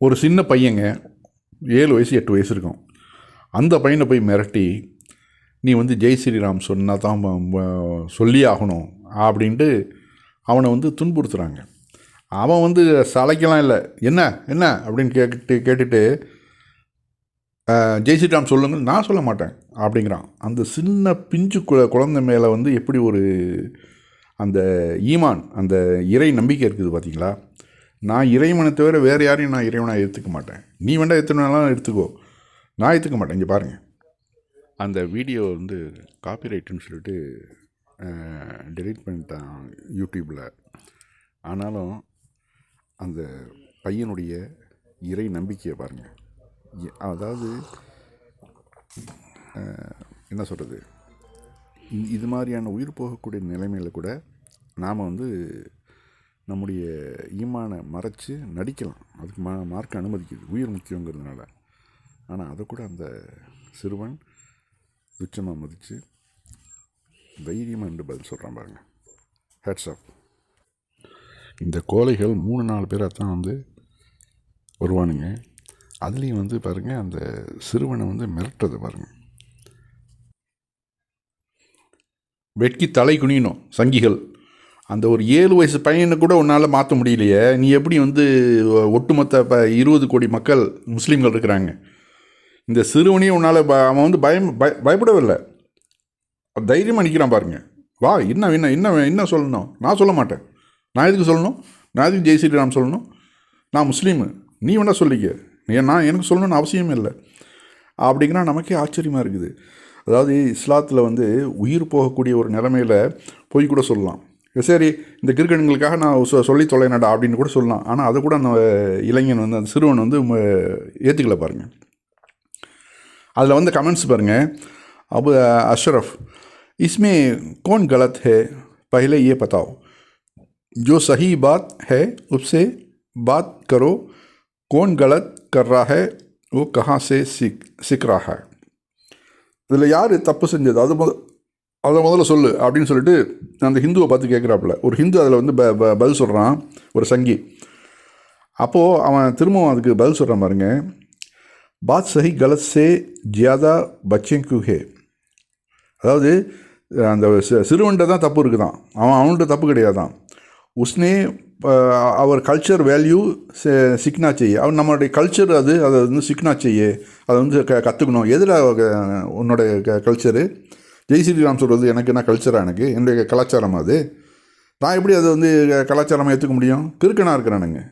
ஒரு சின்ன பையங்க ஏழு வயசு எட்டு வயசு இருக்கும். அந்த பையனை போய் மிரட்டி நீ வந்து ஜெய் ஸ்ரீராம் சொன்னால் தான் சொல்லி சொல்லியே ஆகணும் அப்படின்ட்டு அவனை வந்து துன்புறுத்துகிறாங்க அவன் வந்து சளைக்கலாம் இல்லை. என்ன? என்ன? அப்படின்னு கேட்டு கேட்டுட்டு ஜெய் ஸ்ரீராம் சொல்லுங்கள் நான் சொல்ல மாட்டேன் அப்படிங்கிறான். அந்த சின்ன பிஞ்சு கு குழந்தை மேலே வந்து எப்படி ஒரு அந்த ஈமான் அந்த இறை நம்பிக்கை இருக்குது பார்த்தீங்களா நான் இறைவனை தவிர வேறு யாரையும் நான் இறைவனாக எடுத்துக்க மாட்டேன். நீ வேண்டாம் எடுத்துனாலும் எடுத்துக்கோ. நான் எடுத்துக்க மாட்டேன். இங்கே பாருங்கள் அந்த வீடியோ வந்து காப்பிரைட்டுன்னு சொல்லிட்டு டெலீட் பண்ணிட்டான் யூடியூப்பில் ஆனாலும் அந்த பையனுடைய இறை நம்பிக்கையை பாருங்கள் அதாவது என்ன சொல்கிறது இது மாதிரியான உயிர் போகக்கூடிய நிலைமையில் கூட நாம் வந்து நம்முடைய ஈமானை மறைச்சு நடிக்கலாம். அதுக்கு மா மார்க் அனுமதிக்குது. உயிர் முக்கியங்கிறதுனால. ஆனால் அதை கூட அந்த சிறுவன் துச்சமாக மதித்து தைரியமாக என்று பதில் சொல்கிறான் பாருங்க. ஹேட்ஸ் ஆஃப் இந்த கோழைகள் மூணு நாலு பேராக தான் வந்து வருவானுங்க. அதுலேயும் வந்து பாருங்கள் அந்த சிறுவனை வந்து மிரட்டுறது பாருங்கள் வெட்கி தலை குனியணும் சங்கிகள். அந்த ஒரு ஏழு வயசு பையனை கூட உன்னால் மாற்ற முடியலையே. நீ எப்படி வந்து ஒட்டுமொத்த இப்போ இருபது கோடி மக்கள் முஸ்லீம்கள் இருக்கிறாங்க. இந்த சிறுவனையும் உன்னால் ப அவன் வந்து பயம் பய பயப்படவில்லை. தைரியமாக நிற்கிறான் பாருங்க. வா என்ன என்ன என்ன என்ன சொல்லணும்? நான் சொல்ல மாட்டேன். நான் எதுக்கு சொல்லணும்? நான் எதுக்கு ஜெய் ஸ்ரீராம் சொல்லணும்? நான் முஸ்லீமு. நீ வேணால் சொல்லிக்க. நீ நான் எனக்கு சொல்லணும்னு அவசியமே இல்லை. அப்படிங்கிறா நமக்கே ஆச்சரியமாக இருக்குது. அதாவது இஸ்லாத்தில் வந்து உயிர் போகக்கூடிய ஒரு நிலமையில் போய் கூட சொல்லலாம். சரி இந்த கிரிக்கெட்டுங்களுக்காக நான் சொ சொல்லி தொலைநாடா அப்படின்னு கூட சொல்லலாம். ஆனால் அதை கூட அந்த இளைஞன் வந்து அந்த சிறுவன் வந்து ஏற்றுக்கல பாருங்கள் அதில் வந்து கமெண்ட்ஸ் பாருங்கள் அபு அஷ்ரஃப் இஸ்மே கோன் கலத் ஹே? பஹிலே ஏ பத்தாவ். ஜோ சஹி பாத் ஹே? உப்சே பாத் கரோ? கோன் கலத் கர்ரா ஹே? ஓ கஹா சே சிக் சிக்ரா இதில் யார் தப்பு செஞ்சது? அது அதை முதல்ல சொல்லு அப்படின்னு சொல்லிட்டு அந்த ஹிந்துவை பார்த்து கேட்குறாப்புல. ஒரு ஹிந்து அதில் வந்து பதில் சொல்கிறான் ஒரு சங்கி. அப்போது அவன் திரும்பவும் அதுக்கு பதில் சொல்கிறான் பாருங்க. பாத் சஹி கலத் சே ஜியாதா பச்சேங்கு ஹே. அதாவது அந்த சிறுவன்கிட்ட தான் தப்பு இருக்குதான். அவன் அவன்கிட்ட தப்பு கிடையாது தான் உஸ்னே அவர் கல்ச்சர் வேல்யூ சிக்னா செய்ய. அவன் நம்மளுடைய கல்ச்சர் அது அதை வந்து சிக்னா செய்ய. அதை வந்து க கற்றுக்கணும் எதில் உன்னோடைய க கல்ச்சரு ஜெய் ஸ்ரீராம் சொல்கிறது எனக்கு என்ன கல்ச்சராக எனக்கு? என்னுடைய கலாச்சாரம் அது. நான் எப்படி அதை வந்து கலாச்சாரமாக ஏற்றுக்க முடியும்? கிறுக்கனாக இருக்கிறானுங்க.